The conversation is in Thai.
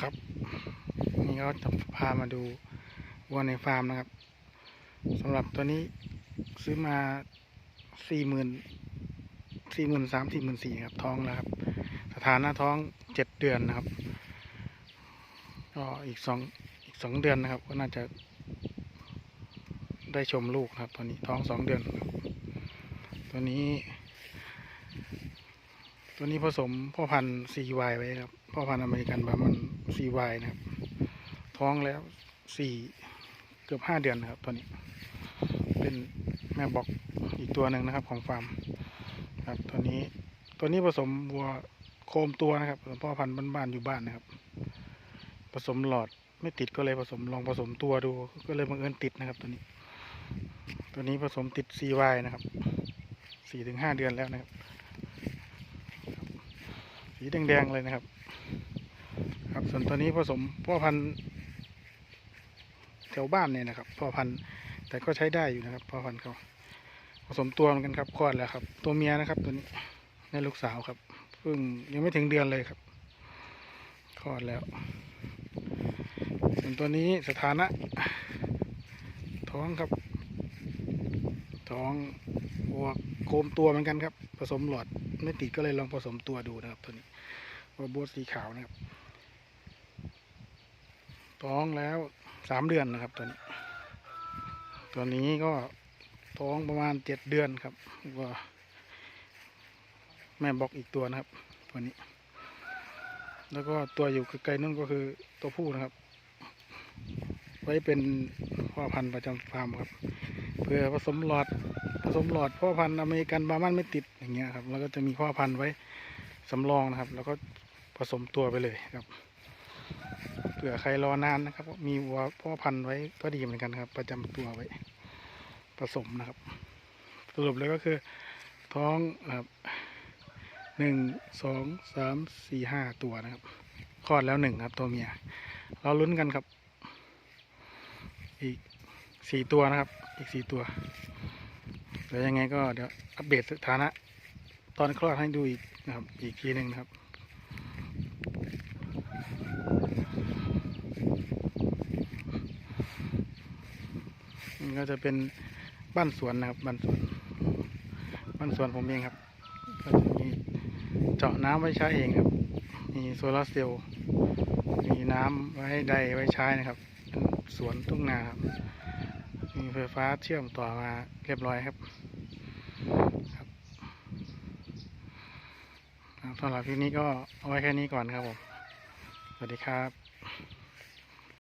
ครับ นี่ก็จะพามาดูวัวในฟาร์มนะครับสำหรับตัวนี้ซื้อมาสี่หมื่นสี่หมื่นสามสี่หมื่นสี่ครับท้องแล้วครับ สถานะท้องเจ็ดเดือนนะครับก็อีกสองอีกสองเดือนนะครับ ก็น่าจะได้ชมลูกครับ ตัวนี้ท้องสองเดือนตัวนี้ ตัวนี้ผสมพ่อพันธุ์ CY ไว้ครับ พ่อพันธุ์อเมริกันบามัน CY นะครับ ท้องแล้วสี่เกือบห้าเดือนนครับตัวนี้ เป็นแม่บอกอีกตัวหนึ่งนะครับของฟาร์มครับตัวนี้ตัวนี้ผสมวัวโคมตัวนะครับผสมพ่อพันธุ์บ้านๆอยู่บ้านนะครับ ผสมหลอดไม่ติดก็เลยผสมลองผสมตัวดู ก็เลยบังเอิญติดนะครับตัวนี้ ตัวนี้ผสมติด CY นะครับสี่ถึงห้าเดือนแล้วนะครับ สีแดงๆเลยนะครับ ครับส่วนตัวนี้ผสมพ่อพันธุ์แถวบ้านเนี่ยนะครับพ่อพันธุ์แต่ก็ใช้ได้อยู่นะครับพ่อพันธุ์เขาผสมตัวเหมือนกันครับคลอดแล้วครับ ตัวเมียนะครับตัวนี้ในลูกสาวครับเพิ่งยังไม่ถึงเดือนเลยครับคลอดแล้วส่วนตัวนี้สถานะ ท้องครับ ท้องวัวโคมตัวเหมือนกันครับ ผสมหลอดไม่ติดก็เลยลองผสมตัวดูนะครับ ตัวนี้วัวโบทสีขาวนะครับท้องแล้วสามเดือนนะครับตัวนี้ ตัวนี้ก็ท้องประมาณเจ็ดเดือนครับก็แม่บอกอีกตัวนะครับ ตัวนี้ แล้วก็ตัวอยู่ไกลๆนั่นก็คือตัวผู้นะครับ ไว้เป็นพ่อพันธุ์ประจำฟาร์มครับ เพื่อผสมหลอดผสมหลอดพ่อพันธุ์อเมริกันบามันไม่ติดอย่างเงี้ยครับแล้วก็จะมีพ่อพันธุ์ไว้สำรองนะครับ แล้วก็ผสมตัวไปเลยครับเผื่อใครรอนานนะครับ มีวัวพ่อพันธุ์ไว้ก็ดีเหมือนกันครับ ประจำตัวไว้ผสมนะครับ สรุปเลยก็คือ ท้องนะครับหนึ่งสองสามสี่ห้าตัวนะครับคลอดแล้วหนึ่งครับ ตัวเมียเราลุ้นกันครับ อีกสี่ตัวนะครับ อีกสี่ตัวเดี๋ยวยังไงก็เดี๋ยวอัปเดตสถานะ ตอนคลอดให้ดูอีกนะครับ อีกทีหนึ่งนะครับนี่ก็จะเป็นบ้านสวนนะครับบ้านสวนบ้านสวนผมเองครับก็จะมีเจาะน้ำไว้ใช้เองครับ มีโซลาร์เซลล์มีน้ำไว้ใดไว้ใช้นะครับ สวนทุ่งนาครับมีไฟฟ้าเชื่อมต่อมาเรียบร้อยครับครับสำหรับคลิปนี้ก็เอาไว้แค่นี้ก่อนครับผม สวัสดีครับ